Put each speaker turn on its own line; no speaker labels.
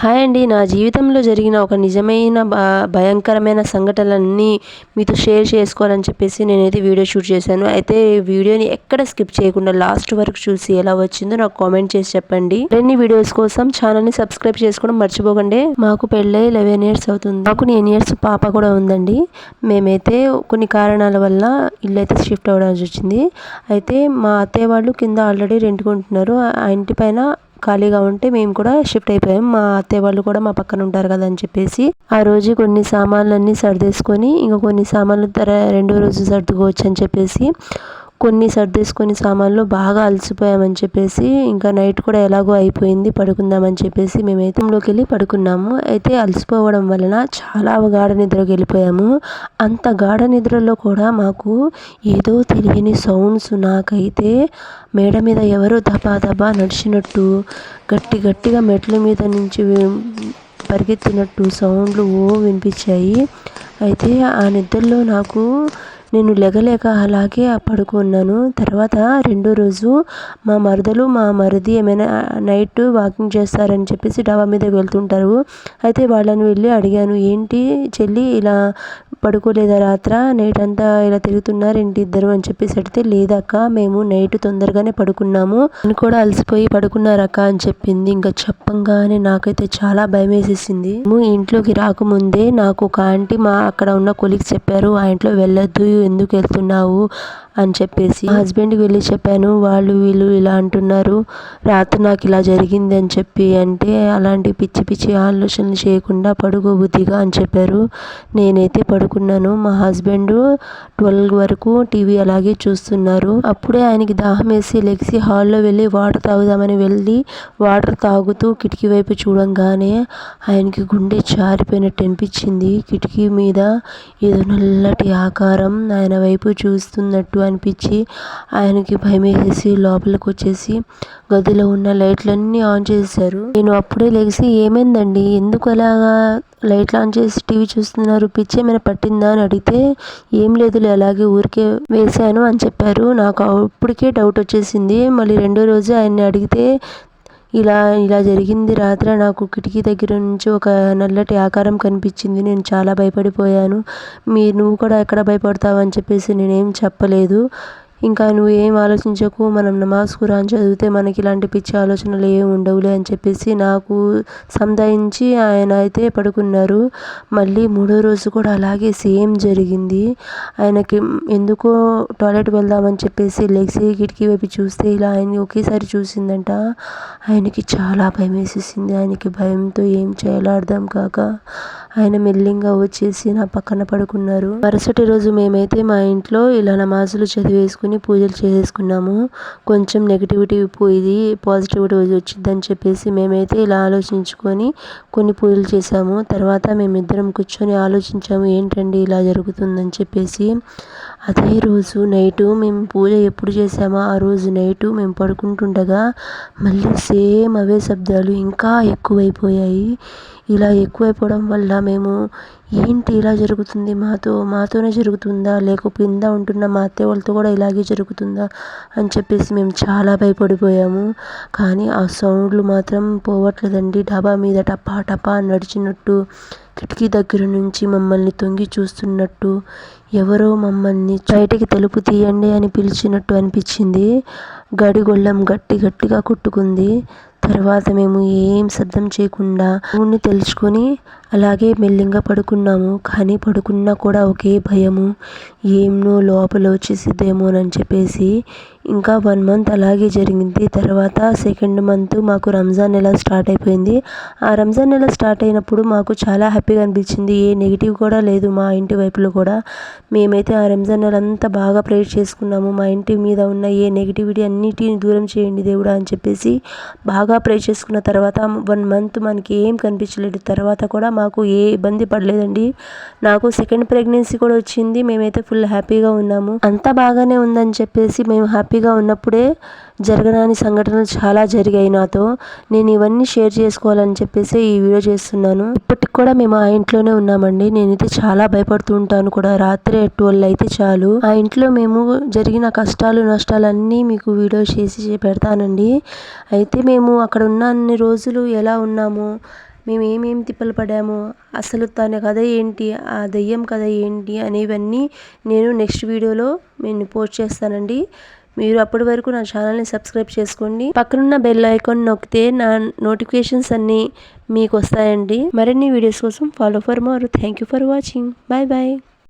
Hi అండి. నా జీవితంలో జరిగిన ఒక నిజమైన భయంకరమైన సంఘటనలన్నీ మీతో షేర్ చేసుకోవాలని చెప్పేసి నేనైతే వీడియో షూట్ చేశాను. అయితే వీడియోని ఎక్కడ స్కిప్ చేయకుండా లాస్ట్ వరకు చూసి ఎలా వచ్చిందో నాకు కామెంట్ చేసి చెప్పండి. మరిన్ని వీడియోస్ కోసం ఛానల్ని సబ్స్క్రైబ్ చేసుకోవడం మర్చిపోకండి. మాకు పెళ్ళై లెవెన్ ఇయర్స్ అవుతుంది. మాకు నైన్ ఇయర్స్ పాప కూడా ఉందండి. మేమైతే కొన్ని కారణాల వల్ల ఇల్లు అయితే షిఫ్ట్ అవ్వడానికి వచ్చింది అయితే మా అత్తయ్య వాళ్ళు కింద ఆల్రెడీ రెంట్కుంటున్నారు. ఆ ఇంటి పైన ఖాళీగా ఉంటే మేము కూడా షిఫ్ట్ అయిపోయాం. మా అత్తయ్య వాళ్ళు కూడా మా పక్కన ఉంటారు కదా అని చెప్పేసి ఆ రోజు కొన్ని సామాన్లన్నీ సర్దేసుకొని ఇంకా కొన్ని సామాన్లు తర రెండో రోజు సర్దుకోవచ్చు అని చెప్పేసి కొన్ని సర్దేసుకొని సామాన్లు బాగా అలసిపోయామని చెప్పేసి ఇంకా నైట్ కూడా ఎలాగో అయిపోయింది పడుకుందామని చెప్పేసి మేమైతే రూమ్లోకి వెళ్ళి పడుకున్నాము. అయితే అలసిపోవడం వలన చాలా గాఢ నిద్రకి వెళ్ళిపోయాము. అంత గాఢ నిద్రలో కూడా మాకు ఏదో తెలియని సౌండ్స్ నాకైతే మేడ మీద ఎవరో దబా దబా నడిచినట్టు గట్టి గట్టిగా మెట్ల మీద నుంచి పరిగెత్తినట్టు సౌండ్లు ఓ వినిపించాయి. అయితే ఆ నిద్రలో నాకు నేను లెగలేక అలాగే పడుకున్నాను తర్వాత రెండో రోజు మా మరదలు మా మరిది ఏమైనా నైట్ వాకింగ్ చేస్తారని చెప్పేసి డాబా మీద వెళ్తుంటారు. అయితే వాళ్ళని వెళ్ళి అడిగాను ఏంటి చెల్లి ఇలా పడుకోలేదా రాత్ర? నైట్ అంతా ఇలా తిరుగుతున్నారు ఏంటి ఇద్దరు అని చెప్పేసి అడిగితే లేదక్క మేము నైట్ తొందరగానే పడుకున్నాము. అని కూడా అలసిపోయి పడుకున్నారక్క అని చెప్పింది. ఇంకా చెప్పంగానే నాకైతే చాలా భయం వేసేసింది మేము ఇంట్లోకి రాకముందే నాకు ఒక ఆంటీ మా అక్కడ ఉన్న కొలిక్స్ చెప్పారు ఆ ఇంట్లో వెళ్ళొద్దు ఎందుకు వెళ్తున్నావు? అని చెప్పేసి హస్బెండ్కి వెళ్ళి చెప్పాను. వాళ్ళు వీళ్ళు ఇలా అంటున్నారు. రాత్రి నాకు ఇలా జరిగింది అని చెప్పి అంటే అలాంటి పిచ్చి పిచ్చి ఆలోచనలు చేయకుండా పడుకో బుద్ధిగా అని చెప్పారు. నేనైతే పడుకున్నాను. మా హస్బెండ్ ట్వెల్వ్ వరకు టీవీ అలాగే చూస్తున్నారు. అప్పుడే ఆయనకి దాహం వేసి లెగ్సి హాల్లో వెళ్ళి వాటర్ తాగుదామని వెళ్ళి వాటర్ తాగుతూ కిటికీ వైపు చూడంగానే ఆయనకి గుండె జారిపోయినట్టు అనిపించింది. కిటికీ మీద ఏదో నల్లటి ఆకారం ఆయన వైపు చూస్తున్నట్టు అనిపించి ఆయనకి భయం వేసేసి లోపలికి వచ్చేసి గదిలో ఉన్న లైట్లన్నీ ఆన్ చేశారు. నేను అప్పుడే లేచి ఏమైందండి? ఎందుకు అలాగా లైట్లు ఆన్ చేసి టీవీ చూస్తున్నారు? పిచ్చి ఏమైనా పట్టిందా అని అడిగితే ఏం లేదులే అలాగే ఊరికే వేశాను అని చెప్పారు. నాకు అప్పటికే డౌట్ వచ్చేసింది. మళ్ళీ రెండో రోజు ఆయన్ని అడిగితే ఇలా ఇలా జరిగింది రాత్రి నాకు కిటికీ దగ్గర నుంచి ఒక నల్లటి ఆకారం కనిపించింది. నేను చాలా భయపడిపోయాను. మీ నువ్వు కూడా ఎక్కడ భయపడతావు అని చెప్పేసి నేనేం చెప్పలేదు. ఇంకా నువ్వు ఏం ఆలోచించకు మనం నమాజ్ ఖురాన్ చదివితే మనకి ఇలాంటి పిచ్చి ఆలోచనలు ఏమి ఉండవులే అని చెప్పేసి నాకు సంధాయించి ఆయన అయితే పడుకున్నారు. మళ్ళీ మూడో రోజు కూడా అలాగే సేమ్ జరిగింది. ఆయనకి ఎందుకో టాయిలెట్ వెళ్దామని చెప్పేసి లెగ్స్ కిటికీ వైపు చూస్తే ఇలా ఆయన్ని ఒకేసారి చూసిందంట. ఆయనకి చాలా భయం వేసేసింది. ఆయనకి భయంతో ఏం చేయాలో అర్థం కాక ఆయన మెల్లింగా వచ్చేసి నా పక్కన పడుకున్నారు. మరుసటి రోజు మేమైతే మా ఇంట్లో ఇలా నమాజులు చదివేసుకుని పూజలు చేసేసుకున్నాము కొంచెం నెగిటివిటీ పోయి పాజిటివిటీ వచ్చిందని చెప్పేసి మేమైతే ఇలా ఆలోచించుకొని కొన్ని పూజలు చేసాము తర్వాత మేమిద్దరం కూర్చొని ఆలోచించాము ఏంటండి ఇలా జరుగుతుందని చెప్పేసి. అదే రోజు నైటు మేము పూజ ఎప్పుడు చేసామో ఆ రోజు నైటు మేము పడుకుంటుండగా మళ్ళీ సేమ్ అవే శబ్దాలు ఇంకా ఎక్కువైపోయాయి. ఇలా ఎక్కువైపోవడం వల్ల మేము ఏంటి ఇలా జరుగుతుంది? మాతో మాతోనే జరుగుతుందా? లేక కింద ఉంటున్న మా అత్తయ్య వాళ్ళతో కూడా ఇలాగే జరుగుతుందా? అని చెప్పేసి మేము చాలా భయపడిపోయాము. కానీ ఆ సౌండ్లు మాత్రం పోవట్లేదండి. డాబా మీద టపా టపా నడిచినట్టు కిటికీ దగ్గర నుంచి మమ్మల్ని తొంగి చూస్తున్నట్టు ఎవరో మమ్మల్ని బయటికి తలుపు తీయండి అని పిలిచినట్టు అనిపించింది. గడిగొళ్ళం గట్టి గట్టిగా కొట్టుకుంది. తర్వాత మేము ఏం శబ్దం చేయకుండా ఊరిని తెలుసుకొని అలాగే మెల్లింగా పడుకున్నాము. కానీ పడుకున్నా కూడా ఒకే భయము. ఏమో లోపల వచ్చేసిద్దేమోనని చెప్పేసి ఇంకా వన్ మంత్ అలాగే జరిగింది. తర్వాత సెకండ్ మంత్ మాకు రంజాన్ నెల స్టార్ట్ అయిపోయింది. ఆ రంజాన్ నెల స్టార్ట్ అయినప్పుడు మాకు చాలా హ్యాపీగా అనిపించింది. ఏ నెగిటివ్ కూడా లేదు మా ఇంటి వైపులో కూడా. మేమైతే ఆ రంజాన్ నెల అంతా బాగా ప్రేర్ చేసుకున్నాము. మా ఇంటి మీద ఉన్న ఏ నెగిటివిటీ అన్నిటిని దూరం చేయండి దేవుడా అని చెప్పేసి బాగా ప్రే చేసుకున్న తర్వాత వన్ మంత్ మనకి ఏం కనిపించలేదు. తర్వాత కూడా మాకు ఏ ఇబ్బంది పడలేదండి. నాకు సెకండ్ ప్రెగ్నెన్సీ కూడా వచ్చింది. మేమైతే ఫుల్ హ్యాపీగా ఉన్నాము. అంతా బాగానే ఉందని చెప్పేసి మేము హ్యాపీగా ఉన్నప్పుడే జరగరాని సంఘటనలు చాలా జరిగాయి నాతో. నేను ఇవన్నీ షేర్ చేసుకోవాలని చెప్పేసి ఈ వీడియో చేస్తున్నాను. ఇప్పటికి కూడా మేము ఆ ఇంట్లోనే ఉన్నామండి. నేనైతే చాలా భయపడుతూ ఉంటాను కూడా. రాత్రి ట్వెల్వ్ అయితే చాలు. ఆ ఇంట్లో మేము జరిగిన కష్టాలు నష్టాలు అన్నీ మీకు వీడియో చేసి పెడతానండి. అయితే మేము అక్కడ ఉన్న అన్ని రోజులు ఎలా ఉన్నాము? మేము ఏమేమి తిప్పలు పడాము అసలు తన కథ ఏంటి ఆ దెయ్యం కథ ఏంటి అనేవన్నీ నేను నెక్స్ట్ వీడియోలో నేను పోస్ట్ చేస్తానండి. మీరు అప్పటి వరకు నా ఛానల్ని సబ్స్క్రైబ్ చేసుకోండి. పక్కనున్న బెల్ ఐకాన్ నొక్కితే నా నోటిఫికేషన్స్ అన్నీ మీకు వస్తాయండి. మరిన్ని వీడియోస్ కోసం follow for more. Thank you for watching. Bye bye.